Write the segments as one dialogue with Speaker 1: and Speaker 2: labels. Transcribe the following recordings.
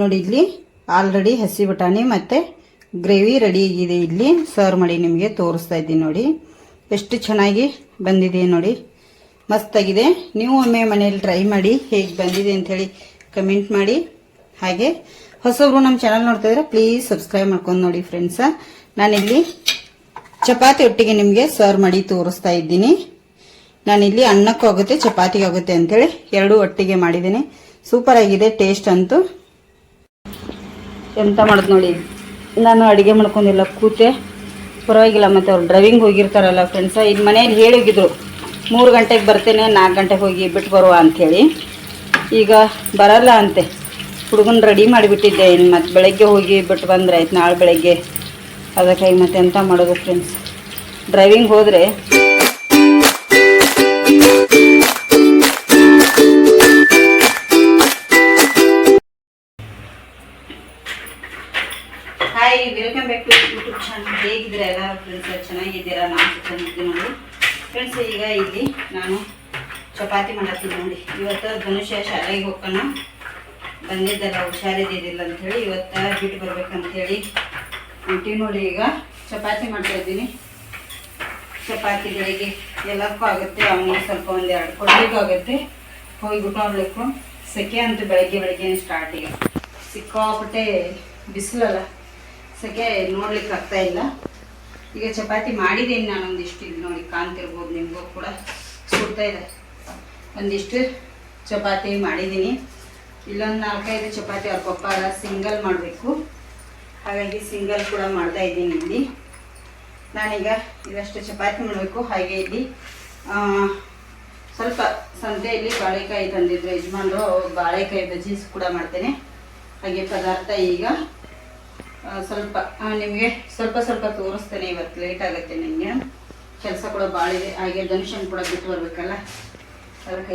Speaker 1: ನೋಡಿ ಇಲ್ಲಿ ಆಲ್ರೆಡಿ ಹಸಿ ಬಟಾಣಿ ಮತ್ತು ಗ್ರೇವಿ ರೆಡಿ ಆಗಿದೆ ಇಲ್ಲಿ. ಸರ್ವ್ ಮಾಡಿ ನಿಮಗೆ ತೋರಿಸ್ತಾ ಇದ್ದೀನಿ ನೋಡಿ. ಎಷ್ಟು ಚೆನ್ನಾಗಿ ಬಂದಿದೆ ನೋಡಿ. ಮಸ್ತಾಗಿದೆ. ನೀವು ಒಮ್ಮೆ ಮನೆಯಲ್ಲಿ ಟ್ರೈ ಮಾಡಿ ಹೇಗೆ ಬಂದಿದೆ ಅಂಥೇಳಿ ಕಮೆಂಟ್ ಮಾಡಿ. ಹಾಗೆ ಹೊಸಬ್ರು ನಮ್ಮ ಚಾನಲ್ ನೋಡ್ತಾ ಇದ್ರೆ ಪ್ಲೀಸ್ ಸಬ್ಸ್ಕ್ರೈಬ್ ಮಾಡ್ಕೊಂಡು ನೋಡಿ ಫ್ರೆಂಡ್ಸ ನಾನಿಲ್ಲಿ ಚಪಾತಿ ಒಟ್ಟಿಗೆ ನಿಮಗೆ ಸರ್ವ್ ಮಾಡಿ ತೋರಿಸ್ತಾ ಇದ್ದೀನಿ. ನಾನಿಲ್ಲಿ ಅನ್ನಕ್ಕೂ ಆಗುತ್ತೆ, ಚಪಾತಿಗೆ ಆಗುತ್ತೆ ಅಂತೇಳಿ ಎರಡೂ ಒಟ್ಟಿಗೆ ಮಾಡಿದ್ದೀನಿ. ಸೂಪರ್ ಆಗಿದೆ ಟೇಸ್ಟ್ ಅಂತೂ. ಎಂತ ಮಾಡೋದು ನೋಡಿ. ನಾನು ಅಡುಗೆ ಮಾಡ್ಕೊಂಡಿಲ್ಲ, ಕೂತೆ. ಪರವಾಗಿಲ್ಲ, ಮತ್ತು ಅವ್ರು ಡ್ರೈವಿಂಗ್ ಹೋಗಿರ್ತಾರಲ್ಲ ಫ್ರೆಂಡ್ಸ ಇದು ಮನೇಲಿ ಹೋಗಿದ್ರು. ಮೂರು ಗಂಟೆಗೆ ಬರ್ತೇನೆ, ನಾಲ್ಕು ಗಂಟೆಗೆ ಹೋಗಿ ಬಿಟ್ಟು ಬರುವ ಅಂಥೇಳಿ ಈಗ ಬರಲ್ಲ ಅಂತೆ. ಹುಡುಗನ ರೆಡಿ ಮಾಡಿಬಿಟ್ಟಿದ್ದೆ ಇನ್ನು ಮತ್ತು ಬೆಳಗ್ಗೆ ಹೋಗಿ ಬಿಟ್ಟು ಬಂದ್ರೆ ಆಯ್ತು, ನಾಳೆ ಬೆಳಗ್ಗೆ. ಅದಕ್ಕಾಗಿ ಮತ್ತೆ ಎಂತ ಮಾಡೋದು ಫ್ರೆಂಡ್ಸ್ ಡ್ರೈವಿಂಗ್ ಹೋದರೆ hi welcome back to YouTube channel ಹೇಗಿದ್ದೀರಾ ಎಲ್ಲ ಫ್ರೆಂಡ್ಸ್ ಚೆನ್ನಾಗಿದ್ದೀರಾ? ನಾನು ಚೆನ್ನಾಗಿದ್ದೀನಿ ನೋಡಿ? ಫ್ರೆಂಡ್ಸ್ ಈಗ ಇಲ್ಲಿ ನಾನು ಚಪಾತಿ ಮಾಡತ್ತೀನಿ ನೋಡಿ. ಇವತ್ತು ಧನುಷ್ಯ ಶಾಲೆಗೆ ಹೋಗೋಣ ಬಂದಿದ್ದಲ್ಲ ಹುಷಾರಿದ್ದಿಲ್ಲ ಅಂಥೇಳಿ ಇವತ್ತು ಬಿಟ್ಟು ಬರ್ಬೇಕಂತೇಳಿ ಹೊಂಟೀವಿ ನೋಡಿ ಈಗ ಚಪಾತಿ ಮಾಡ್ತಾ ಇದ್ದೀನಿ. ಚಪಾತಿ ಬೆಳಿಗ್ಗೆ ಎಲ್ಲಕ್ಕೂ ಆಗುತ್ತೆ. ಅವನಿಗೆ ಸ್ವಲ್ಪ ಒಂದು ಎರಡು ಕೊಡಲಿಕ್ಕೂ ಆಗುತ್ತೆ. ಹೋಗಿ ಬಿಟ್ಟು ಸೆಕೆ ಅಂತೂ ಬೆಳಗ್ಗೆ ಬೆಳಗ್ಗೆ ಸ್ಟಾರ್ಟಿಗೆ ಸಿಕ್ಕಾಪಟ್ಟೆ ಬಿಸಿಲಲ್ಲ. ಸೆಕೆ ನೋಡ್ಲಿಕ್ಕೆ ಆಗ್ತಾ ಇಲ್ಲ. ಈಗ ಚಪಾತಿ ಮಾಡಿದ್ದೀನಿ ನಾನು ಒಂದಿಷ್ಟು. ಇಲ್ಲಿ ನೋಡಿ ಕಾಣ್ತಿರ್ಬೋದು ನಿಮಗೂ ಕೂಡ ಸುಡ್ತಾ ಇದೆ. ಒಂದಿಷ್ಟು ಚಪಾತಿ ಮಾಡಿದ್ದೀನಿ. ಇಲ್ಲೊಂದು ನಾಲ್ಕೈದು ಚಪಾತಿ ಅವ್ರ ಪಪ್ಪ ಸಿಂಗಲ್ ಮಾಡಬೇಕು. ಹಾಗಾಗಿ ಸಿಂಗಲ್ ಕೂಡ ಮಾಡ್ತಾ ಇದ್ದೀನಿ ಇಲ್ಲಿ. ನಾನೀಗ ಇದಷ್ಟು ಚಪಾತಿ ಮಾಡಬೇಕು, ಹಾಗೆ ಇಲ್ಲಿ ಸ್ವಲ್ಪ ಸಂತೆಯಲ್ಲಿ ಬಾಳೆಕಾಯಿ ತಂದಿದ್ರು. ಯಜಮಾನ್ರು ಬಾಳೆಕಾಯಿ ಬಜೀಸ್ ಕೂಡ ಮಾಡ್ತೇನೆ. ಹಾಗೆ ಪದಾರ್ಥ ಈಗ ಸ್ವಲ್ಪ ನಿಮಗೆ ಸ್ವಲ್ಪ ಸ್ವಲ್ಪ ತೋರಿಸ್ತೇನೆ ಇವತ್ತು ಲೇಟ್ ಆಗುತ್ತೆ ನಿಮಗೆ. ಕೆಲಸ ಕೂಡ ಭಾಳ ಇದೆ. ಹಾಗೆ ಧನುಷನ್ ಕೂಡ ಬಿಟ್ಟು ಬರ್ಬೇಕಲ್ಲ? ಅದಕ್ಕೆ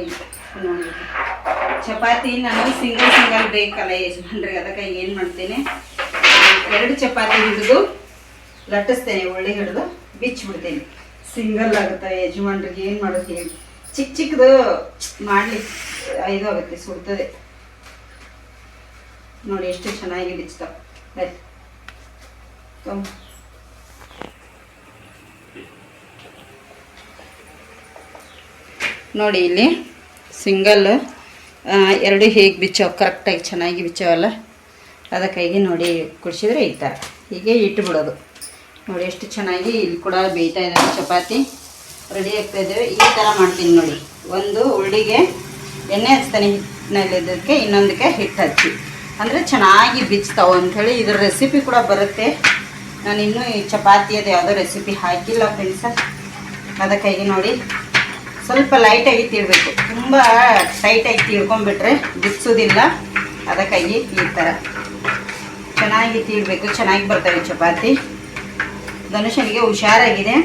Speaker 1: ನೋಡಿ. ಚಪಾತಿ ನಾನು ಸಿಂಗಲ್ ಸಿಂಗಲ್ ಬೇಕಲ್ಲ ಯಜಮಾನ್ರಿಗೆ ಅದಕ್ಕೆ ಏನು ಮಾಡ್ತೇನೆ? ಎರಡು ಚಪಾತಿ ಹಿಡಿದು ಲಟ್ಟಿಸ್ತೇನೆ, ಒಳ್ಳೆ ಹಿಡಿದು ಬಿಚ್ಚಿಬಿಡ್ತೇನೆ. ಸಿಂಗಲ್ ಆಗುತ್ತೆ ಯಜಮಾನ್ರಿಗೆ ಏನು ಮಾಡೋದು ಹೇಳಿ. ಚಿಕ್ಕ ಚಿಕ್ಕದು ಮಾಡಲಿ. ಇದು ಆಗುತ್ತೆ, ಸುಡ್ತದೆ. ನೋಡಿ ಎಷ್ಟು ಚೆನ್ನಾಗಿ ಬಿಚ್ತಾವೆ ಆಯ್ತು. ನೋಡಿ ಇಲ್ಲಿ ಸಿಂಗಲ್ ಎರಡು ಹೇಗೆ ಬಿಚ್ಚಾವ ಕರೆಕ್ಟಾಗಿ ಚೆನ್ನಾಗಿ ಬಿಚ್ಚಾವಲ್ಲ ಅದಕ್ಕಾಗಿ ನೋಡಿ ಕುಡಿಸಿದ್ರೆ ಈ ಥರ ಹೀಗೆ ಇಟ್ಟು ಬಿಡೋದು ನೋಡಿ ಎಷ್ಟು ಚೆನ್ನಾಗಿ ಇಲ್ಲಿ ಕೂಡ ಬೇಯ್ತಾ ಇದ್ದಾವೆ ಚಪಾತಿ. ರೆಡಿ ಆಗ್ತಾ ಇದ್ದೇವೆ. ಈ ಥರ ಮಾಡ್ತೀನಿ ನೋಡಿ. ಒಂದು ಉಳ್ಳಿಗೆ ಎಣ್ಣೆ ಹಚ್ತಾನೆ ಹಿಟ್ಟಿನಲ್ಲಿದ್ದಕ್ಕೆ ಇನ್ನೊಂದಕ್ಕೆ ಹಿಟ್ಟು ಹಚ್ಚಿ. ಅಂದರೆ ಚೆನ್ನಾಗಿ ಬಿಚ್ತಾವೆ ಅಂಥೇಳಿ ಇದ್ರ ರೆಸಿಪಿ ಕೂಡ ಬರುತ್ತೆ. ನಾನು ಇನ್ನೂ ಈ ಚಪಾತಿಯದು ಯಾವುದೋ ರೆಸಿಪಿ ಹಾಕಿಲ್ಲ ಫ್ರೆಂಡ್ಸ ಅದಕ್ಕಾಗಿ ನೋಡಿ, ಸ್ವಲ್ಪ ಲೈಟಾಗಿ ತೀಡಬೇಕು ತುಂಬ ಟೈಟಾಗಿ ತೀಡ್ಕೊಂಡ್ಬಿಟ್ರೆ ಬಿಚ್ಚೋದಿಲ್ಲ. ಅದಕ್ಕಾಗಿ ಈ ಥರ ಚೆನ್ನಾಗಿ ತೀಡಬೇಕು ಚೆನ್ನಾಗಿ ಬರ್ತವೆ ಚಪಾತಿ. ಧನುಷನಿಗೆ ಹುಷಾರಾಗಿದೆ.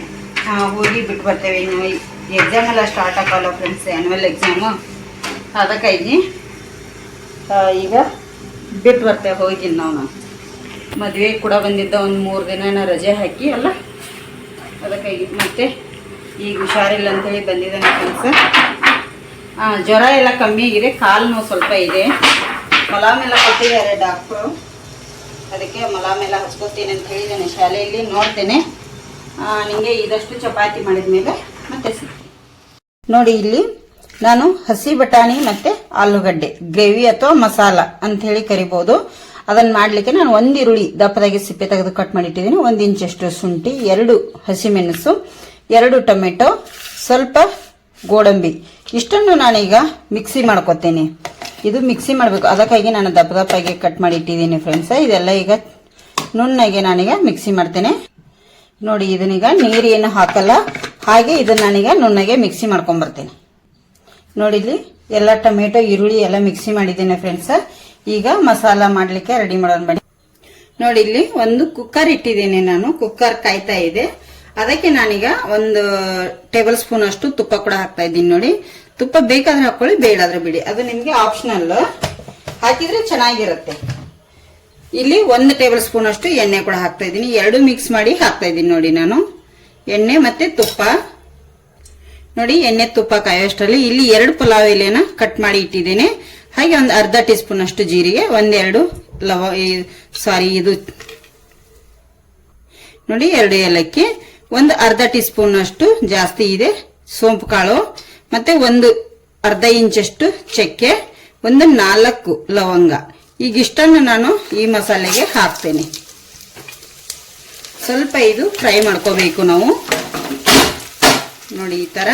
Speaker 1: ಹೋಗಿ ಬಿಟ್ಟು ಬರ್ತೇವೆ ಇನ್ನು. ಎಕ್ಸಾಮ್ ಎಲ್ಲ ಸ್ಟಾರ್ಟ್ ಆಗೋಲ್ಲ ಫ್ರೆಂಡ್ಸ್ ಆ್ಯನ್ಯುವಲ್ ಎಕ್ಸಾಮು ಅದಕ್ಕಾಗಿ ಈಗ ಬಿಟ್ಟು ಬರ್ತೇವೆ ಹೋಗಿದ್ದೀನಿ ನಾವು ಮದುವೆ ಕೂಡ ಬಂದಿದ್ದ ಒಂದು ಮೂರು ದಿನ ರಜೆ ಹಾಕಿ ಅಲ್ಲ? ಅದಕ್ಕಾಗಿ ಮತ್ತೆ ಈಗ ಹುಷಾರಿಲ್ಲ ಅಂತೇಳಿ ಬಂದಿದ್ದಾನೆ ಕೆಲಸ. ಜ್ವರ ಎಲ್ಲ ಕಮ್ಮಿ ಆಗಿದೆ, ಕಾಲು ನೋವು ಸ್ವಲ್ಪ ಇದೆ. ಮಲಾಮೆಲ್ಲ ಕೊಟ್ಟಿದ್ದಾರೆ ಡಾಕ್ಟ್ರು ಅದಕ್ಕೆ ಮಲಾಮೆಲ್ಲ ಹಚ್ಕೋತೀನಿ ಅಂತ ಹೇಳಿದ್ದೇನೆ, ಶಾಲೆಯಲ್ಲಿ ನೋಡ್ತೇನೆ. ನಿಮಗೆ ಇದಷ್ಟು ಚಪಾತಿ ಮಾಡಿದ ಮೇಲೆ ಮತ್ತೆ ನೋಡಿ ಇಲ್ಲಿ ನಾನು ಹಸಿ ಬಟಾಣಿ ಮತ್ತೆ ಆಲೂಗಡ್ಡೆ, ಗ್ರೇವಿ ಅಥವಾ ಮಸಾಲ ಅಂತ ಹೇಳಿ ಕರಿಬಹುದು ಅದನ್ನ ಮಾಡ್ಲಿಕ್ಕೆ ನಾನು ಒಂದು ಈರುಳ್ಳಿ ದಪ್ಪದಾಗಿ ಸಿಪ್ಪೆ ತೆಗೆದು ಕಟ್ ಮಾಡಿಟ್ಟಿದ್ದೀನಿ. ಒಂದು ಇಂಚಷ್ಟು ಶುಂಠಿ, ಎರಡು ಹಸಿಮೆಣಸು, ಎರಡು ಟೊಮೆಟೊ, ಸ್ವಲ್ಪ ಗೋಡಂಬಿ. ಇಷ್ಟನ್ನು ನಾನೀಗ ಮಿಕ್ಸಿ ಮಾಡ್ಕೊತೀನಿ. ಇದು ಮಿಕ್ಸಿ ಮಾಡಬೇಕು. ಅದಕ್ಕಾಗಿ ನಾನು ದಪ್ಪ ದಪ್ಪಾಗಿ ಕಟ್ ಮಾಡಿ ಇಟ್ಟಿದ್ದೀನಿ ಫ್ರೆಂಡ್ಸ್ ಇದೆಲ್ಲ ಈಗ ನುಣ್ಣಗೆ ನಾನೀಗ ಮಿಕ್ಸಿ ಮಾಡ್ತೇನೆ. ನೋಡಿ, ಇದನ್ನೀಗ ನೀರು ಏನು ಹಾಕಲ್ಲ. ಹಾಗೆ ಇದನ್ನ ನಾನೀಗ ನುಣ್ಣಗೆ ಮಿಕ್ಸಿ ಮಾಡ್ಕೊಂಬರ್ತೇನೆ. ನೋಡಿ ಇಲ್ಲಿ ಎಲ್ಲ ಟೊಮೆಟೊ, ಈರುಳ್ಳಿ ಎಲ್ಲ ಮಿಕ್ಸಿ ಮಾಡಿದ್ದೇನೆ ಫ್ರೆಂಡ್ಸ್ ಈಗ ಮಸಾಲ ಮಾಡಲಿಕ್ಕೆ ರೆಡಿ ಮಾಡೋಣ ಬನ್ನಿ. ನೋಡಿ, ಇಲ್ಲಿ ಒಂದು ಕುಕ್ಕರ್ ಇಟ್ಟಿದ್ದೀನಿ ನಾನು. ಕುಕ್ಕರ್ ಕಾಯ್ತಾ ಇದೆ. ಅದಕ್ಕೆ ನಾನೀಗ ಒಂದು ಟೇಬಲ್ ಸ್ಪೂನ್ ಅಷ್ಟು ತುಪ್ಪ ಕೂಡ ಹಾಕ್ತಾ ಇದ್ದೀನಿ ನೋಡಿ. ತುಪ್ಪ ಬೇಕಾದ್ರೆ ಹಾಕೊಳ್ಳಿ, ಬೇಡಾದ್ರೆ ಬಿಡಿ. ಅದು ನಿಮಗೆ ಆಪ್ಷನಲ್ ಹಾಕಿದ್ರೆ ಚೆನ್ನಾಗಿರುತ್ತೆ. ಇಲ್ಲಿ ಒಂದು ಟೇಬಲ್ ಸ್ಪೂನ್ ಅಷ್ಟು ಎಣ್ಣೆ ಕೂಡ ಹಾಕ್ತಾ ಇದ್ದೀನಿ. ಎರಡು ಮಿಕ್ಸ್ ಮಾಡಿ ಹಾಕ್ತಾ ಇದ್ದೀನಿ ನೋಡಿ ನಾನು. ಎಣ್ಣೆ ಮತ್ತೆ ತುಪ್ಪ. ನೋಡಿ, ಎಣ್ಣೆ ತುಪ್ಪ ಕಾಯೋಷ್ಟರಲ್ಲಿ ಇಲ್ಲಿ ಎರಡು ಪಲಾವ್ ಎಲೆನ ಕಟ್ ಮಾಡಿ ಇಟ್ಟಿದ್ದೇನೆ. ಹಾಗೆ ಒಂದು ಅರ್ಧ ಟೀ ಸ್ಪೂನ್ ಅಷ್ಟು ಜೀರಿಗೆ, ಒಂದೆರಡು ಲವ ಸಾರಿ, ಇದು. ನೋಡಿ, ಎರಡು ಏಲಕ್ಕಿ, ಒಂದು ಅರ್ಧ ಟೀ ಸ್ಪೂನ್ ಅಷ್ಟು ಜಾಸ್ತಿ ಇದೆ ಸೋಂಪು ಕಾಳು, ಮತ್ತೆ ಒಂದು ಅರ್ಧ ಇಂಚಷ್ಟು ಚಕ್ಕೆ, ಒಂದು ನಾಲ್ಕು ಲವಂಗ. ಈಗ ಇಷ್ಟನ್ನು ನಾನು ಈ ಮಸಾಲೆಗೆ ಹಾಕ್ತೇನೆ. ಸ್ವಲ್ಪ ಇದು ಫ್ರೈ ಮಾಡ್ಕೋಬೇಕು ನಾವು. ನೋಡಿ, ಈ ಥರ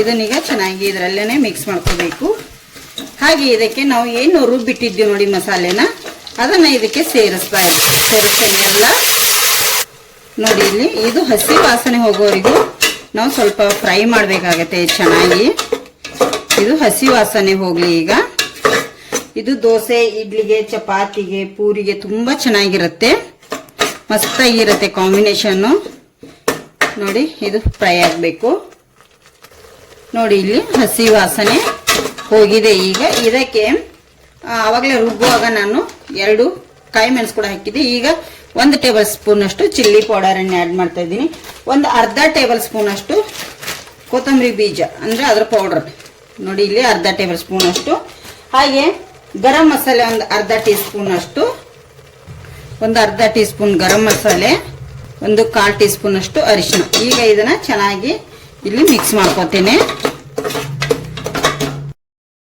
Speaker 1: ಇದನ್ನೀಗ ಚೆನ್ನಾಗಿ ಇದರಲ್ಲೇನೆ ಮಿಕ್ಸ್ ಮಾಡ್ಕೋಬೇಕು. ಹಾಗೆ ಇದಕ್ಕೆ ನಾವು ಏನು ರುಬ್ಬಿಟ್ಟಿದ್ದೀವಿ ನೋಡಿ ಮಸಾಲೆನ? ಅದನ್ನ ಇದಕ್ಕೆ ಸೇರಿಸ್ತಾ ಇದ್ದೀವಿ ಎಲ್ಲ. ನೋಡಿ ಇಲ್ಲಿ, ಇದು ಹಸಿ ವಾಸನೆ ಹೋಗೋವರೆಗೂ ನಾವು ಸ್ವಲ್ಪ ಫ್ರೈ ಮಾಡಬೇಕಾಗತ್ತೆ ಚೆನ್ನಾಗಿ. ಇದು ಹಸಿ ವಾಸನೆ ಹೋಗಲಿ ಈಗ. ಇದು ದೋಸೆ, ಇಡ್ಲಿಗೆ, ಚಪಾತಿಗೆ, ಪೂರಿಗೆ ತುಂಬ ಚೆನ್ನಾಗಿರುತ್ತೆ. ಮಸ್ತಾಗಿರುತ್ತೆ ಕಾಂಬಿನೇಷನ್ನು. ನೋಡಿ, ಇದು ಫ್ರೈ ಆಗಬೇಕು. ನೋಡಿ ಇಲ್ಲಿ ಹಸಿ ವಾಸನೆ. ಹೋಗಿದೆ ಈಗ. ಇದಕ್ಕೆ ಆವಾಗಲೇ ರುಬ್ಬುವಾಗ ನಾನು ಎರಡು ಕಾಯಿ ಮೆಣಸು ಕೂಡ ಹಾಕಿದ್ದೆ. ಈಗ ಒಂದು ಟೇಬಲ್ ಸ್ಪೂನ್ ಅಷ್ಟು ಚಿಲ್ಲಿ ಪೌಡರನ್ನು ಆ್ಯಡ್ ಮಾಡ್ತಾ ಇದ್ದೀನಿ. ಒಂದು ಅರ್ಧ ಟೇಬಲ್ ಸ್ಪೂನ್ ಅಷ್ಟು ಕೊತ್ತಂಬರಿ ಬೀಜ, ಅಂದರೆ ಅದರ ಪೌಡರ್. ನೋಡಿ, ಇಲ್ಲಿ ಅರ್ಧ ಟೇಬಲ್ ಸ್ಪೂನ್ ಅಷ್ಟು ಹಾಗೆ ಗರಂ ಮಸಾಲೆ ಒಂದು ಅರ್ಧ ಟೀ ಸ್ಪೂನ್ ಅಷ್ಟು ಒಂದು ಅರ್ಧ ಟೀ ಸ್ಪೂನ್ ಗರಂ ಮಸಾಲೆ, ಒಂದು ಕಾಲು ಟೀ ಸ್ಪೂನ್ ಅಷ್ಟು ಅರಿಶಿನ ಈಗ ಇದನ್ನು ಚೆನ್ನಾಗಿ ಇಲ್ಲಿ ಮಿಕ್ಸ್ ಮಾಡ್ಕೋತೇನೆ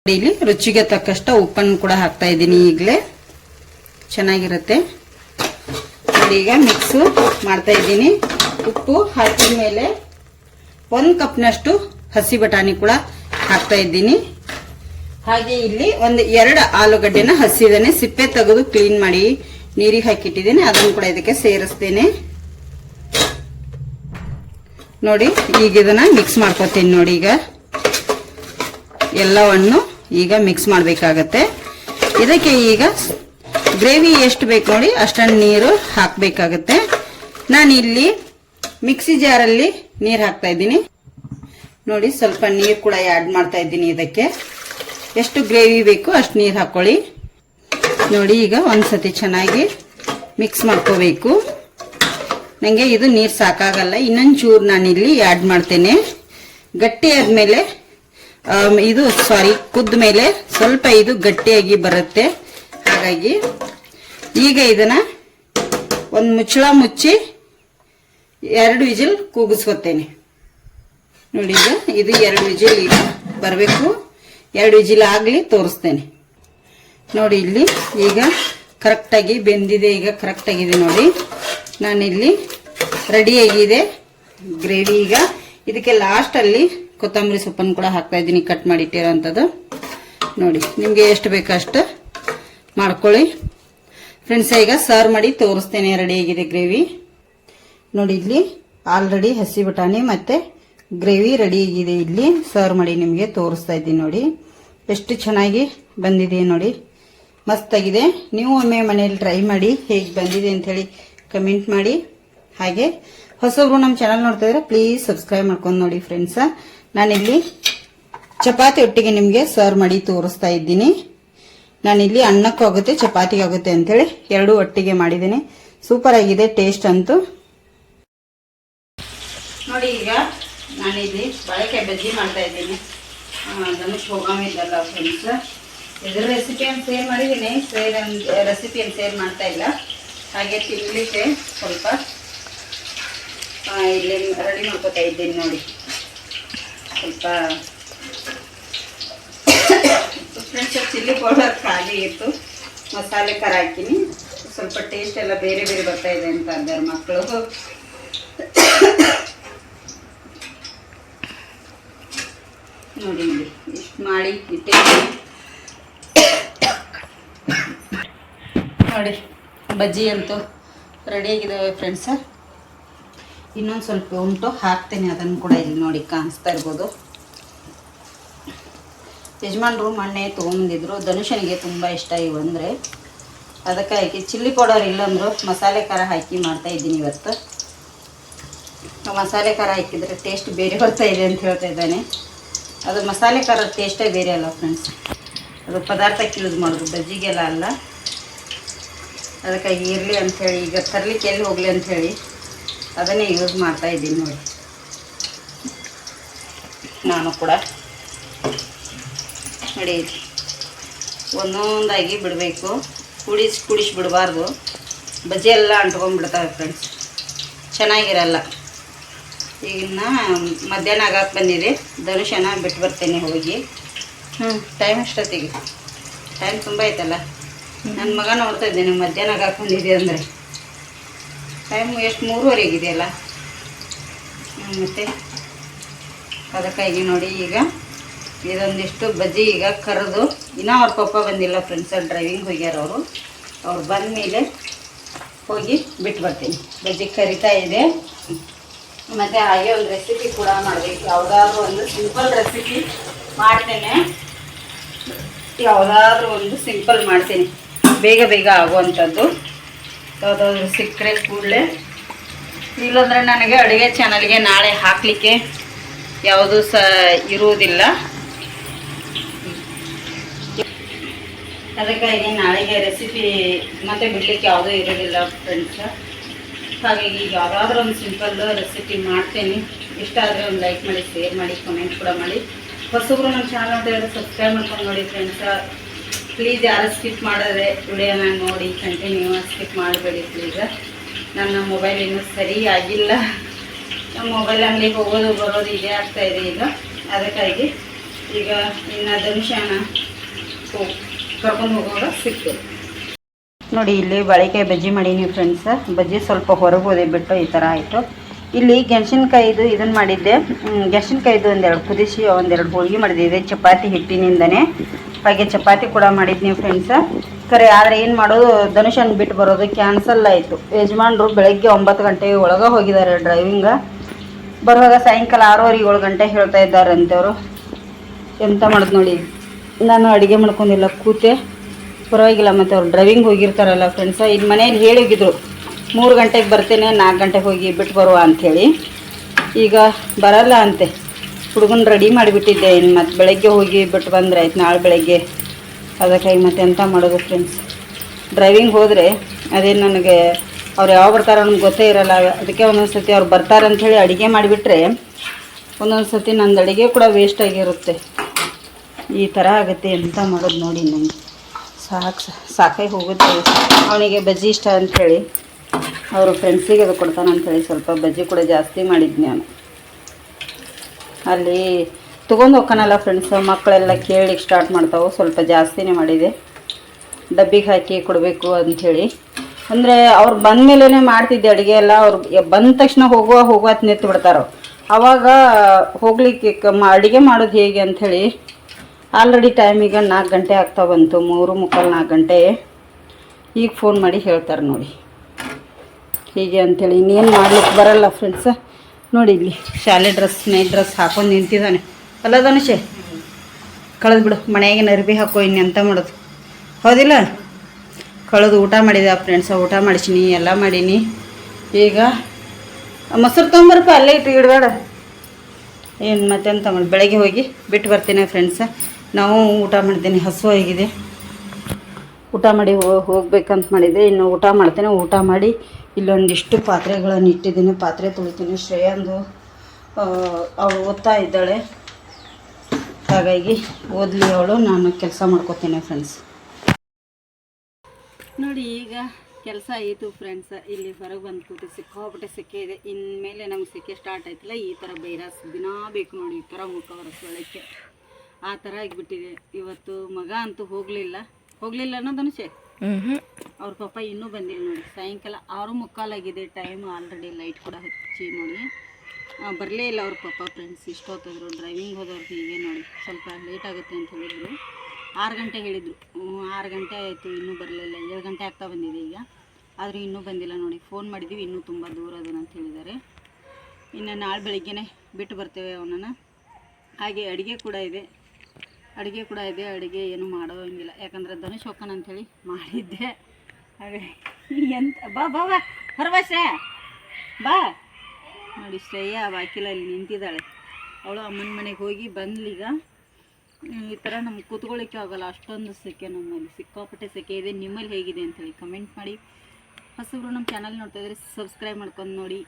Speaker 1: ಇಲ್ಲಿ ರುಚಿಗೆ ತಕ್ಕಷ್ಟು ಉಪ್ಪನ್ನು ಕೂಡ ಹಾಕ್ತಾ ಇದ್ದೀನಿ ಈಗಲೇ. ಚೆನ್ನಾಗಿರುತ್ತೆ. ಈಗ ಮಿಕ್ಸು ಮಾಡ್ತಾ ಇದ್ದೀನಿ. ಉಪ್ಪು ಹಾಕಿದ ಮೇಲೆ ಒಂದು ಕಪ್ನಷ್ಟು ಹಸಿ ಬಟಾಣಿ ಕೂಡ ಹಾಕ್ತಾ ಇದ್ದೀನಿ. ಹಾಗೆ ಇಲ್ಲಿ ಒಂದು ಎರಡು ಆಲೂಗಡ್ಡೆನ ಹಸಿದನೆ ಸಿಪ್ಪೆ ತೆಗೆದು ಕ್ಲೀನ್ ಮಾಡಿ ನೀರಿಗೆ ಹಾಕಿಟ್ಟಿದ್ದೀನಿ. ಅದನ್ನು ಕೂಡ ಇದಕ್ಕೆ ಸೇರಿಸ್ತೇನೆ. ನೋಡಿ, ಈಗ ಇದನ್ನ ಮಿಕ್ಸ್ ಮಾಡ್ಕೋತೀನಿ ನೋಡಿ ಈಗ. ಎಲ್ಲವನ್ನು ಈಗ ಮಿಕ್ಸ್ ಮಾಡಬೇಕಾಗತ್ತೆ. ಇದಕ್ಕೆ ಈಗ ಗ್ರೇವಿ ಎಷ್ಟು ಬೇಕು ನೋಡಿ ಅಷ್ಟನ್ನು ನೀರು ಹಾಕಬೇಕಾಗತ್ತೆ. ನಾನು ಇಲ್ಲಿ ಮಿಕ್ಸಿ ಜಾರಲ್ಲಿ ನೀರು ಹಾಕ್ತಾ ಇದ್ದೀನಿ. ನೋಡಿ, ಸ್ವಲ್ಪ ನೀರು ಕೂಡ ಆ್ಯಡ್ ಮಾಡ್ತಾ ಇದ್ದೀನಿ ಇದಕ್ಕೆ. ಎಷ್ಟು ಗ್ರೇವಿ ಬೇಕು ಅಷ್ಟು ನೀರು ಹಾಕೊಳ್ಳಿ. ನೋಡಿ, ಈಗ ಒಂದ್ಸತಿ ಚೆನ್ನಾಗಿ ಮಿಕ್ಸ್ ಮಾಡ್ಕೋಬೇಕು. ನನಗೆ ಇದು ನೀರು ಸಾಕಾಗಲ್ಲ, ಇನ್ನೊಂದು ಚೂರು ನಾನಿಲ್ಲಿ ಆ್ಯಡ್ ಮಾಡ್ತೇನೆ. ಗಟ್ಟಿ ಆದಮೇಲೆ ಇದು ಸಾರಿ ಕುದ್ದ ಮೇಲೆ ಸ್ವಲ್ಪ ಇದು ಗಟ್ಟಿಯಾಗಿ ಬರುತ್ತೆ. ಹಾಗಾಗಿ ಈಗ ಇದನ್ನ ಒಂದು ಮುಚ್ಚಳ ಮುಚ್ಚಿ ಎರಡು ವಿಜಿಲ್ ಕೂಗಿಸ್ಕೊತೇನೆ. ನೋಡಿ ಈಗ, ಇದು ಎರಡು ವಿಜಿಲ್ ಈಗ ಬರಬೇಕು. ಎರಡು ವಿಜಿಲ್ ಆಗಲಿ ತೋರಿಸ್ತೇನೆ. ನೋಡಿ ಇಲ್ಲಿ ಈಗ ಕರೆಕ್ಟಾಗಿ ಬೆಂದಿದೆ, ಈಗ ಕರೆಕ್ಟಾಗಿದೆ ನೋಡಿ. ನಾನಿಲ್ಲಿ ರೆಡಿಯಾಗಿದೆ ಗ್ರೇವಿ ಈಗ. ಇದಕ್ಕೆ ಲಾಸ್ಟಲ್ಲಿ ಕೊತ್ತಂಬರಿ ಸೊಪ್ಪನ್ನು ಕೂಡ ಹಾಕ್ತಾ ಇದ್ದೀನಿ. ಕಟ್ ಮಾಡಿ ಇಟ್ಟಿರೋಂಥದ್ದು. ನೋಡಿ, ನಿಮಗೆ ಎಷ್ಟು ಬೇಕೋ ಅಷ್ಟು ಮಾಡ್ಕೊಳ್ಳಿ. ಫ್ರೆಂಡ್ಸ್ ಈಗ ಸರ್ವ್ ಮಾಡಿ ತೋರಿಸ್ತೇನೆ. ಆಗಿದೆ ಗ್ರೇವಿ ನೋಡಿ, ಇಲ್ಲಿ ಆಲ್ರೆಡಿ ಹಸಿ ಬಟಾಣಿ ಮತ್ತು ಗ್ರೇವಿ ರೆಡಿಯಾಗಿದೆ ಇಲ್ಲಿ ಸರ್ವ್ ಮಾಡಿ ನಿಮಗೆ ತೋರಿಸ್ತಾ ಇದ್ದೀನಿ ನೋಡಿ. ಎಷ್ಟು ಚೆನ್ನಾಗಿ ಬಂದಿದೆ ನೋಡಿ. ಮಸ್ತಾಗಿದೆ. ನೀವು ಒಮ್ಮೆ ಮನೆಯಲ್ಲಿ ಟ್ರೈ ಮಾಡಿ ಹೇಗೆ ಬಂದಿದೆ ಅಂತ ಹೇಳಿ ಕಮೆಂಟ್ ಮಾಡಿ. ಹಾಗೆ, ಹೊಸಬ್ರು ನಮ್ಮ ಚಾನಲ್ ನೋಡ್ತಾ ಇದ್ರೆ ಪ್ಲೀಸ್ ಸಬ್ಸ್ಕ್ರೈಬ್ ಮಾಡ್ಕೊಂಡು ನೋಡಿ ಫ್ರೆಂಡ್ಸ ನಾನಿಲ್ಲಿ ಚಪಾತಿ ಒಟ್ಟಿಗೆ ನಿಮಗೆ ಸರ್ವ್ ಮಾಡಿ ತೋರಿಸ್ತಾ ಇದ್ದೀನಿ. ನಾನಿಲ್ಲಿ ಅನ್ನಕ್ಕೂ ಆಗುತ್ತೆ, ಚಪಾತಿಗೆ ಆಗುತ್ತೆ ಅಂತೇಳಿ ಎರಡು ಒಟ್ಟಿಗೆ ಮಾಡಿದ್ದೀನಿ. ಸೂಪರ್ ಆಗಿದೆ ಟೇಸ್ಟ್ ಅಂತೂ. ನೋಡಿ ಈಗ ನಾನಿಲ್ಲಿ ಬಾಳೆಕಾಯಿ ಬಜ್ಜಿ ಮಾಡ್ತಾ ಇದ್ದೀನಿ. ನನಗೆ ಪ್ರೋಗ್ರಾಮ್ ಇಲ್ಲ ಫ್ರೆಂಡ್ಸ್ ಇದ್ರ ರೆಸಿಪಿಯನ್ನು ಸೇರ್ ಮಾಡಿದ್ದೀನಿ. ಸೇರ್ ರೆಸಿಪಿಯನ್ನು ಸೇರ್ ಮಾಡ್ತಾ ಇಲ್ಲ. ಹಾಗೆ ತಿನ್ನಲಿಕ್ಕೆ ಸ್ವಲ್ಪ ಇಲ್ಲಿ ರೆಡಿ ಮಾಡ್ಕೋತಾ ಇದ್ದೀನಿ ನೋಡಿ. ಸ್ವಲ್ಪ ಫ್ರೆಂಡ್ಸ್ ಚಿಲ್ಲಿ ಪೌಡರ್ ಖಾಲಿ ಇತ್ತು. ಮಸಾಲೆ ಖಾರ ಹಾಕಿನಿ. ಸ್ವಲ್ಪ ಟೇಸ್ಟ್ ಎಲ್ಲ ಬೇರೆ ಬೇರೆ ಬರ್ತಾ ಇದೆ ಅಂತ ಅಂದಾರೆ ಮಕ್ಕಳು. ನೋಡಿ ಇಲ್ಲಿ ಇಷ್ಟು ಮಾಡಿ ಇಟ್ಟಿದ್ದೀನಿ ನೋಡಿ, ಬಜ್ಜಿ ಅಂತೂ ರೆಡಿಯಾಗಿದ್ದಾವೆ ಫ್ರೆಂಡ್ಸ ಇನ್ನೊಂದು ಸ್ವಲ್ಪ ಉಂಟು, ಹಾಕ್ತೇನೆ, ಅದನ್ನು ಕೂಡ ಇಲ್ಲಿ ನೋಡಿ ಕಾಣಿಸ್ತಾ ಇರ್ಬೋದು. ಯಜಮಾನ್ರು ಮೊನ್ನೆ ತೊಗೊಂಡಿದ್ರು, ಧನುಷನಿಗೆ ತುಂಬ ಇಷ್ಟ ಇವಂದರೆ ಅದಕ್ಕೆ ಅದಕ್ಕಾಗಿ ಚಿಲ್ಲಿ ಪೌಡರ್ ಇಲ್ಲಂದ್ರು ಮಸಾಲೆ ಖಾರ ಹಾಕಿ ಮಾಡ್ತಾ ಇದ್ದೀನಿ ಇವತ್ತು. ಮಸಾಲೆ ಖಾರ ಹಾಕಿದರೆ ಟೇಸ್ಟ್ ಬೇರೆ ಬರ್ತಾ ಇದೆ ಅಂತ ಹೇಳ್ತಾ ಇದ್ದಾನೆ. ಅದು ಮಸಾಲೆ ಖಾರ ಟೇಸ್ಟೇ ಬೇರೆ ಅಲ್ಲ ಫ್ರೆಂಡ್ಸ್ ಅದು ಪದಾರ್ಥಕ್ಕೆ ಯೂಸ್ ಮಾಡೋದು, ಬಜ್ಜಿಗೆಲ್ಲ ಅಲ್ಲ. ಅದಕ್ಕಾಗಿ ಇರಲಿ ಅಂಥೇಳಿ ಈಗ ತರಲಿಕ್ಕೆ ಎಲ್ಲಿ ಹೋಗಲಿ ಅಂಥೇಳಿ ಅದನ್ನೇ ಯೂಸ್ ಮಾಡ್ತಾ ಇದ್ದೀನಿ ನೋಡಿ. ನಾನು ಕೂಡ ನೋಡಿ ಒಂದೊಂದಾಗಿ ಬಿಡಬೇಕು. ಕುಡಿಸಿ ಕುಡಿಸಿ ಬಿಡಬಾರ್ದು. ಬಜ್ಜಿ ಎಲ್ಲ ಅಂಟ್ಕೊಂಡ್ಬಿಡ್ತವೆ ಫ್ರೆಂಡ್ಸ್ ಚೆನ್ನಾಗಿರಲ್ಲ. ಈಗಿನ್ನ ಮಧ್ಯಾಹ್ನ ಆಗಕ್ಕೆ ಬಂದಿದೆ. ಧನುಷನ ಬಿಟ್ಟು ಬರ್ತೇನೆ ಹೋಗಿ. ಹ್ಞೂ ಟೈಮ್ ಎಷ್ಟೊತ್ತಿಗೆ? ಟೈಮ್ ತುಂಬ ಐತಲ್ಲ? ನನ್ನ ಮಗ ನೋಡ್ತಾ ಇದ್ದೀನಿ ಮಧ್ಯಾಹ್ನ ಆಗಕ್ಕೆ ಬಂದಿದೆ ಅಂದರೆ. ಟೈಮ್ ಎಷ್ಟು? ಮೂರುವರೆಗಿದೆಯಲ್ಲ ಮತ್ತು ಅದಕ್ಕಾಗಿ ನೋಡಿ ಈಗ. ಇದೊಂದಿಷ್ಟು ಬಜ್ಜಿ ಈಗ ಕರೆದು. ಇನ್ನೂ ಅವ್ರ ಪಪ್ಪ ಬಂದಿಲ್ಲ ಫ್ರೆಂಡ್ಸ್ ಡ್ರೈವಿಂಗ್ ಹೋಗ್ಯಾರ ಅವರು. ಅವ್ರು ಬಂದ ಮೇಲೆ ಹೋಗಿ ಬಿಟ್ಟು ಬರ್ತೀನಿ. ಬಜ್ಜಿ ಕರಿತಾ ಇದೆ. ಮತ್ತು ಹಾಗೆ ಒಂದು ರೆಸಿಪಿ ಕೂಡ ಮಾಡಬೇಕು. ಯಾವುದಾದ್ರೂ ಒಂದು ಸಿಂಪಲ್ ರೆಸಿಪಿ ಮಾಡ್ತೇನೆ. ಯಾವುದಾದ್ರೂ ಒಂದು ಸಿಂಪಲ್ ಮಾಡ್ತೀನಿ. ಬೇಗ ಬೇಗ ಆಗುವಂಥದ್ದು. ಯಾವುದಾದ್ರೂ ಸಿಕ್ಕರೆ ಕೂಡಲೇ. ಇಲ್ಲಂದರೆ ನನಗೆ ಅಡುಗೆ ಚಾನಲ್ಗೆ ನಾಳೆ ಹಾಕಲಿಕ್ಕೆ ಯಾವುದು ಸ ಇರುವುದಿಲ್ಲ. ಅದಕ್ಕಾಗಿ ನಾಳೆಗೆ ರೆಸಿಪಿ ಮತ್ತೆ ಬಿಡಲಿಕ್ಕೆ ಯಾವುದೂ ಇರೋದಿಲ್ಲ ಫ್ರೆಂಡ್ಸ್ ಹಾಗಾಗಿ ಯಾವುದಾದ್ರೂ ಒಂದು ಸಿಂಪಲ್ ರೆಸಿಪಿ ಮಾಡ್ತೀನಿ. ಇಷ್ಟ ಆದರೆ ಒಂದು ಲೈಕ್ ಮಾಡಿ ಶೇರ್ ಮಾಡಿ ಕಮೆಂಟ್ ಕೂಡ ಮಾಡಿ. ಹೊಸಬ್ರು ನಮ್ಮ ಚಾನಲ್ ಸಬ್ಸ್ಕ್ರೈಬ್ ಮಾಡ್ಕೊಂಡು ನೋಡಿ ಫ್ರೆಂಡ್ಸ ಪ್ಲೀಸ್ ಯಾರು ಸ್ಕಿಪ್ ಮಾಡಿದ್ರೆ ನಾನು ನೋಡಿ ಕಂಟಿನ್ಯೂ ಸ್ಕಿಪ್ ಮಾಡಬೇಡಿ ಪ್ಲೀಸ್ ನನ್ನ ಮೊಬೈಲ್ ಇನ್ನೂ ಸರಿ ಆಗಿಲ್ಲ. ನಮ್ಮ ಮೊಬೈಲ್ ಅಂಗಡಿಗೆ ಹೋಗೋದು ಬರೋದು ಇದೇ ಆಗ್ತಾ ಇದೆ ಈಗ. ಅದಕ್ಕಾಗಿ ಈಗ ಇನ್ನು ಧನುಷನ ಕರ್ಕೊಂಡು ಹೋಗುವಾಗ ಸಿಕ್ತು ನೋಡಿ, ಇಲ್ಲಿ ಬಾಳೆಕಾಯಿ ಬಜ್ಜಿ ಮಾಡೀನಿ ಫ್ರೆಂಡ್ಸ್ ಬಜ್ಜಿ ಸ್ವಲ್ಪ ಹೊರಗೆ ಬಿಟ್ಟು ಈ ಥರ ಆಯಿತು. ಇಲ್ಲಿ ಗೆಣಸಿನ್ಕಾಯಿದು ಇದನ್ನು ಮಾಡಿದ್ದೆ. ಗೆಣಸಿನ್ಕಾಯಿದು ಒಂದೆರಡು ಕುದಿಸಿ ಒಂದೆರಡು ಹೋಳಿಗೆ ಮಾಡಿದ್ದೆ. ಚಪಾತಿ ಹಿಟ್ಟಿನಿಂದನೇ. ಹಾಗೆ ಚಪಾತಿ ಕೂಡ ಮಾಡಿದ್ನಿ ಫ್ರೆಂಡ್ಸ ಕರೆ ಆದರೆ ಏನು ಮಾಡೋದು, ಧನುಷನ್ ಬಿಟ್ಟು ಬರೋದು ಕ್ಯಾನ್ಸಲ್ ಆಯಿತು. ಯಜಮಾನ್ರು ಬೆಳಗ್ಗೆ ಒಂಬತ್ತು ಗಂಟೆ ಒಳಗೆ ಹೋಗಿದ್ದಾರೆ ಡ್ರೈವಿಂಗ ಬರುವಾಗ ಸಾಯಂಕಾಲ ಆರೂವರೆ ಏಳು ಗಂಟೆ ಹೇಳ್ತಾ ಇದ್ದಾರೆ ಅಂತವರು. ಎಂತ ಮಾಡೋದು ನೋಡಿ. ನಾನು ಅಡುಗೆ ಮಾಡ್ಕೊಂಡಿಲ್ಲ, ಕೂತೆ. ಪರವಾಗಿಲ್ಲ, ಮತ್ತು ಅವ್ರು ಡ್ರೈವಿಂಗ್ ಹೋಗಿರ್ತಾರಲ್ಲ ಫ್ರೆಂಡ್ಸ ಇದು ಮನೇಲಿ ಹೇಳಿದ್ರು ಮೂರು ಗಂಟೆಗೆ ಬರ್ತೇನೆ, ನಾಲ್ಕು ಗಂಟೆಗೆ ಹೋಗಿ ಬಿಟ್ಟು ಬರುವ ಅಂಥೇಳಿ ಈಗ ಬರಲ್ಲ ಅಂತೆ. ಹುಡುಗನ ರೆಡಿ ಮಾಡಿಬಿಟ್ಟಿದ್ದೆ. ಇನ್ನು ಮತ್ತು ಬೆಳಗ್ಗೆ ಹೋಗಿ ಬಿಟ್ಟು ಬಂದರೆ ಆಯ್ತು ನಾಳೆ ಬೆಳಗ್ಗೆ. ಅದಕ್ಕಾಗಿ ಮತ್ತೆ ಎಂಥ ಮಾಡೋದು ಫ್ರೆಂಡ್ಸ್ ಡ್ರೈವಿಂಗ್ ಹೋದರೆ ಅದೇ ನನಗೆ ಅವ್ರು ಯಾವಾಗ ಬರ್ತಾರೋ ನನಗೆ ಗೊತ್ತೇ ಇರಲ್ಲ. ಅದಕ್ಕೆ ಒಂದೊಂದು ಸರ್ತಿ ಅವ್ರು ಬರ್ತಾರೆ ಅಂಥೇಳಿ ಅಡುಗೆ ಮಾಡಿಬಿಟ್ರೆ ಒಂದೊಂದು ಸರ್ತಿ ನಂದು ಅಡುಗೆ ಕೂಡ ವೇಸ್ಟ್ ಆಗಿರುತ್ತೆ. ಈ ಥರ ಆಗುತ್ತೆ ಎಂತ ಮಾಡೋದು ನೋಡಿ ನನಗೆ ಸಾಕು ಸಾಕಾಗಿ ಹೋಗುತ್ತೆ. ಅವನಿಗೆ ಬಜ್ಜಿ ಇಷ್ಟ ಅಂಥೇಳಿ ಅವರು ಫ್ರೆಂಡ್ಸಿಗೆ ಅದು ಕೊಡ್ತಾನೆ ಸ್ವಲ್ಪ ಬಜ್ಜಿ ಕೂಡ ಜಾಸ್ತಿ ಮಾಡಿದ್ನಿ ನಾನು. ಅಲ್ಲಿ ತೊಗೊಂಡು ಹೋಗ್ಕನಲ್ಲ ಫ್ರೆಂಡ್ಸ್ ಮಕ್ಕಳೆಲ್ಲ ಕೇಳಲಿಕ್ಕೆ ಸ್ಟಾರ್ಟ್ ಮಾಡ್ತಾವೆ, ಸ್ವಲ್ಪ ಜಾಸ್ತಿನೇ ಮಾಡಿದೆ. ಡಬ್ಬಿಗೆ ಹಾಕಿ ಕೊಡಬೇಕು ಅಂಥೇಳಿ ಅಂದರೆ ಅವ್ರು ಬಂದ ಮೇಲೇ ಮಾಡ್ತಿದ್ದೆ ಅಡುಗೆ ಎಲ್ಲ, ಅವ್ರು ಬಂದ ತಕ್ಷಣ ಹೋಗುವ ಹೋಗುವ ನಿಂತು ಬಿಡ್ತಾರೋ. ಆವಾಗ ಹೋಗ್ಲಿಕ್ಕೆ ಅಡುಗೆ ಮಾಡೋದು ಹೇಗೆ ಅಂಥೇಳಿ ಆಲ್ರೆಡಿ ಟೈಮಿಗೆ ನಾಲ್ಕು ಗಂಟೆ ಆಗ್ತಾ ಬಂತು, ಮೂರು ಮುಕ್ಕಾಲು ನಾಲ್ಕು ಗಂಟೆ. ಈಗ ಫೋನ್ ಮಾಡಿ ಹೇಳ್ತಾರೆ ನೋಡಿ. ಹೀಗೆ ಅಂಥೇಳಿ ಇನ್ನೇನು ಮಾಡ್ಲಿಕ್ಕೆ ಬರಲ್ಲ ಫ್ರೆಂಡ್ಸ ನೋಡಿ ಇಲ್ಲಿ, ಶಾಲೆ ಡ್ರೆಸ್ ನೈಟ್ ಡ್ರೆಸ್ ಹಾಕೊಂಡು ನಿಂತಿದ್ದಾನೆ. ಅಲ್ಲ ಧನುಷೆ, ಕಳೆದು ಬಿಡು ಮನೆಯಾಗಿನ ಅರ್ಬಿ ಹಾಕೋ ಅಂತ ಮಾಡೋದು? ಹೌದಿಲ್ಲ? ಕಳೆದು ಊಟ ಮಾಡಿದೆ ಫ್ರೆಂಡ್ಸ ಊಟ ಮಾಡಿಸಿನಿ, ಎಲ್ಲ ಮಾಡೀನಿ. ಈಗ, ಮೊಸರು ತೊಗೊಂಬರಪ್ಪ, ಅಲ್ಲೇ ಇಟ್ಟು ಇಡಬೇಡ. ಏನು ಮತ್ತೆಂತ ಮಾಡಿ, ಬೆಳಗ್ಗೆ ಹೋಗಿ ಬಿಟ್ಟು ಬರ್ತೀನಿ ಫ್ರೆಂಡ್ಸ ನಾವು ಊಟ ಮಾಡ್ತೀನಿ, ಹಸು ಹೋಗಿದೆ. ಊಟ ಮಾಡಿ ಹೋಗ್ಬೇಕಂತ ಮಾಡಿದ್ದೆ ಇನ್ನು ಊಟ ಮಾಡ್ತೇನೆ, ಊಟ ಮಾಡಿ ಇಲ್ಲೊಂದಿಷ್ಟು ಪಾತ್ರೆಗಳನ್ನು ಇಟ್ಟಿದ್ದೀನಿ. ಪಾತ್ರೆ ತೊಳಿತೀನಿ. ಶ್ರೇಯಾಂದು ಅವಳು ಓದ್ತಾ ಇದ್ದಾಳೆ. ಹಾಗಾಗಿ ಓದಲಿ ಅವಳು, ನಾನು ಕೆಲಸ ಮಾಡ್ಕೋತೀನಿ ಫ್ರೆಂಡ್ಸ್ ನೋಡಿ, ಈಗ ಕೆಲಸ ಆಯಿತು ಫ್ರೆಂಡ್ಸ್ ಇಲ್ಲಿ ಹೊರಗೆ ಬಂದು ಕೂತು ಸಿಕ್ಕಿದೆ ಇದೆ. ಇನ್ಮೇಲೆ ನಮ್ಗೆ ಸಿಕ್ಕೆ ಸ್ಟಾರ್ಟ್ ಆಯ್ತಲ್ಲ, ಈ ಥರ ಬೈರಾಸ್ ದಿನ ಬೇಕು ನೋಡಿ, ಈ ಥರ ಮುಖ ಒರೆಸ್ಕೊಳ್ಳೋಕ್ಕೆ. ಆ ಥರ ಆಗಿಬಿಟ್ಟಿದೆ. ಇವತ್ತು ಮಗ ಅಂತೂ ಹೋಗಲಿಲ್ಲ. ಹೋಗಲಿಲ್ಲ ಅನ್ನೋದನ್ನು ಅನಿಸೆ ಅವ್ರ ಪಾಪ ಇನ್ನೂ ಬಂದಿಲ್ಲ ನೋಡಿ. ಸಾಯಂಕಾಲ ಆರು ಮುಕ್ಕಾಲಾಗಿದೆ ಟೈಮ್ ಆಲ್ರೆಡಿ ಲೈಟ್ ಕೂಡ ಹಚ್ಚಿ ನೋಡಿ. ಬರಲೇ ಇಲ್ಲ ಅವ್ರ ಪಾಪ ಫ್ರೆಂಡ್ಸ್ ಇಷ್ಟೊತ್ತಿದ್ರು ಡ್ರೈವಿಂಗ್ ಹೋದವ್ರು ಹೀಗೆ ನೋಡಿ. ಸ್ವಲ್ಪ ಲೇಟ್ ಆಗುತ್ತೆ ಅಂತ ಹೇಳಿದರು. ಆರು ಗಂಟೆ ಹೇಳಿದರು. ಆರು ಗಂಟೆ ಆಯಿತು, ಇನ್ನೂ ಬರಲಿಲ್ಲ ಏಳು ಗಂಟೆ ಆಗ್ತಾ ಬಂದಿದೆ ಈಗ. ಆದರೂ ಇನ್ನೂ ಬಂದಿಲ್ಲ ನೋಡಿ. ಫೋನ್ ಮಾಡಿದ್ದೀವಿ ಇನ್ನೂ ತುಂಬ ದೂರ ಅದನ್ನ ಹೇಳಿದ್ದಾರೆ. ಇನ್ನು ನಾಳೆ ಬೆಳಿಗ್ಗೆನೇ ಬಿಟ್ಟು ಬರ್ತೇವೆ ಅವನನ್ನು. ಹಾಗೆ ಅಡುಗೆ ಕೂಡ ಇದೆ. ಅಡುಗೆ ಕೂಡ ಇದೆ, ಅಡುಗೆ ಏನು ಮಾಡೋಂಗಿಲ್ಲ. ಯಾಕಂದ್ರೆ ಧನುಷ್ ಹೋಗ್ತಾನೆ ಅಂಥೇಳಿ ಮಾಡಿದ್ದೆ. ಎಂತ, ಬಾ ಬಾ ಬಾ ಹೊರಬಾ ಬಾ. ನೋಡಿ ಶ್ರೇಯ ಬಾಕಿಲಲ್ಲಿ ನಿಂತಿದ್ದಾಳೆ. ಅವಳು ಅಮ್ಮನ ಮನೆಗೆ ಹೋಗಿ ಬಂದ್ಲೀಗ, ಈ ಥರ ನಮ್ಗೆ ಕೂತ್ಕೊಳ್ಳಿಕ್ಕೆ ಆಗೋಲ್ಲ, ಅಷ್ಟೊಂದು ಸೆಕೆ ನಮ್ಮಲ್ಲಿ, ಸಿಕ್ಕಾಪಟ್ಟೆ ಸೆಕೆ ಇದೆ. ನಿಮ್ಮಲ್ಲಿ ಹೇಗಿದೆ ಅಂತೇಳಿ ಕಮೆಂಟ್ ಮಾಡಿ. ಹೊಸಬ್ರು ನಮ್ಮ ಚಾನಲ್ ನೋಡ್ತಾ ಇದ್ರೆ ಸಬ್ಸ್ಕ್ರೈಬ್ ಮಾಡ್ಕೊಂಡು ನೋಡಿ.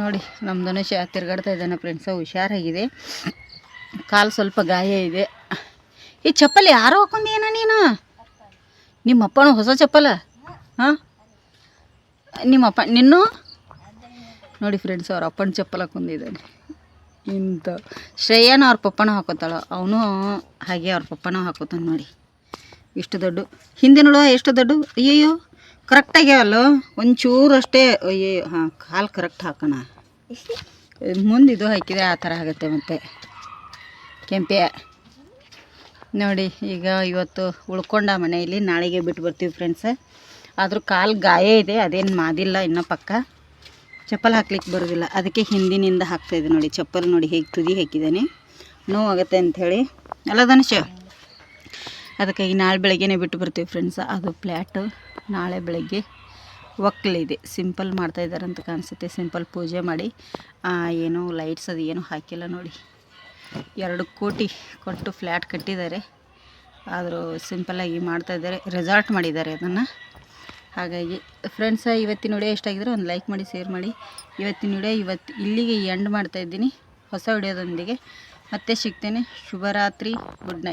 Speaker 1: ನೋಡಿ ನಮ್ಮ ಧನುಷ ತಿರ್ಗಾಡ್ತಾ ಇದ್ದಾನೆ ಫ್ರೆಂಡ್ಸ ಹುಷಾರಾಗಿದೆ. ಕಾಲು ಸ್ವಲ್ಪ ಗಾಯ ಇದೆ. ಈ ಚಪ್ಪಲಿ ಯಾರೋ ಹಾಕೊಂಡೇನ ನೀನು? ನಿಮ್ಮಪ್ಪನ ಹೊಸ ಚಪ್ಪಲ? ಹಾಂ? ನಿಮ್ಮಪ್ಪ ನಿನ್ನು? ನೋಡಿ ಫ್ರೆಂಡ್ಸ್ ಅವ್ರ ಅಪ್ಪನ ಚಪ್ಪಲ ಹಾಕೊಂಡಿದ್ದಾನೆ. ಇಂಥ. ಶ್ರೇಯನ ಅವ್ರ ಪಪ್ಪನ ಹಾಕೋತಾಳ. ಅವನು ಹಾಗೆ ಅವ್ರ ಪಪ್ಪನ ಹಾಕೋತಾನೆ ನೋಡಿ. ಇಷ್ಟು ದೊಡ್ಡ. ಹಿಂದೆ ನೋಡುವ ಎಷ್ಟು ದೊಡ್ಡ? ಅಯ್ಯಯ್ಯೋ ಕರೆಕ್ಟ್ ಆಗ್ಯಾವಲ್ಲ ಒಂಚೂರು ಅಷ್ಟೇ ಅಯ್ಯೋ ಹಾಂ ಕಾಲು ಕರೆಕ್ಟ್ ಹಾಕೋಣ. ಮುಂದೆ ಇದು ಹಾಕಿದರೆ ಆ ಥರ ಆಗುತ್ತೆ ಮತ್ತೆ. ಕೆಂಪೆ. ನೋಡಿ, ಈಗ ಇವತ್ತು ಉಳ್ಕೊಂಡ ಮನೆಯಲ್ಲಿ ನಾಳೆಗೆ ಬಿಟ್ಟು ಬರ್ತೀವಿ ಫ್ರೆಂಡ್ಸ್ ಆದರೂ ಕಾಲು ಗಾಯ ಇದೆ, ಅದೇನು ಮಾದಿಲ್ಲ ಇನ್ನೂ ಪಕ್ಕ. ಚಪ್ಪಲ್ ಹಾಕ್ಲಿಕ್ಕೆ ಬರೋದಿಲ್ಲ. ಅದಕ್ಕೆ ಹಿಂದಿನಿಂದ ಹಾಕ್ತಾಯಿದ್ದೆ ನೋಡಿ, ಚಪ್ಪಲ್ ನೋಡಿ ಹೇಗೆ ತುದಿ ಹಾಕಿದ್ದಾನೆ. ನೋವಾಗುತ್ತೆ ಅಂಥೇಳಿ ಅಲ್ಲ ಅದಕ್ಕೆ ಅದಕ್ಕಾಗಿ ನಾಳೆ ಬೆಳಗ್ಗೆನೇ ಬಿಟ್ಟು ಬರ್ತೀವಿ ಫ್ರೆಂಡ್ಸ್ ಅದು ಪ್ಲ್ಯಾಟು ನಾಳೆ ಬೆಳಗ್ಗೆ ಒಕ್ಕಲಿದೆ ಸಿಂಪಲ್ ಮಾಡ್ತಾಯಿದ್ದಾರೆ ಅಂತ ಕಾಣಿಸುತ್ತೆ. ಸಿಂಪಲ್ ಪೂಜೆ ಮಾಡಿ. ಏನೂ ಲೈಟ್ಸ್ ಅದು ಏನೂ ಹಾಕಿಲ್ಲ ನೋಡಿ. ಎರಡು ಕೋಟಿ ಕೊಟ್ಟು ಫ್ಲ್ಯಾಟ್ ಕಟ್ಟಿದ್ದಾರೆ. ಆದರೂ ಸಿಂಪಲ್ಲಾಗಿ ಮಾಡ್ತಾಯಿದ್ದಾರೆ ರೆಸಾರ್ಟ್ ಮಾಡಿದ್ದಾರೆ ಅದನ್ನು. ಹಾಗಾಗಿ ಫ್ರೆಂಡ್ಸ ಇವತ್ತಿನ ವಿಡಿಯೋ ಇಷ್ಟ ಒಂದು ಲೈಕ್ ಮಾಡಿ ಶೇರ್ ಮಾಡಿ. ಇವತ್ತಿನ ವಿಡಿಯೋ ಇವತ್ತು ಇಲ್ಲಿಗೆ ಎಂಡ್ ಮಾಡ್ತಾಯಿದ್ದೀನಿ ಹೊಸ ವಿಡಿಯೋದೊಂದಿಗೆ ಮತ್ತೆ ಸಿಗ್ತೇನೆ. ಶುಭರಾತ್ರಿ ಗುಡ್ ನೈಟ್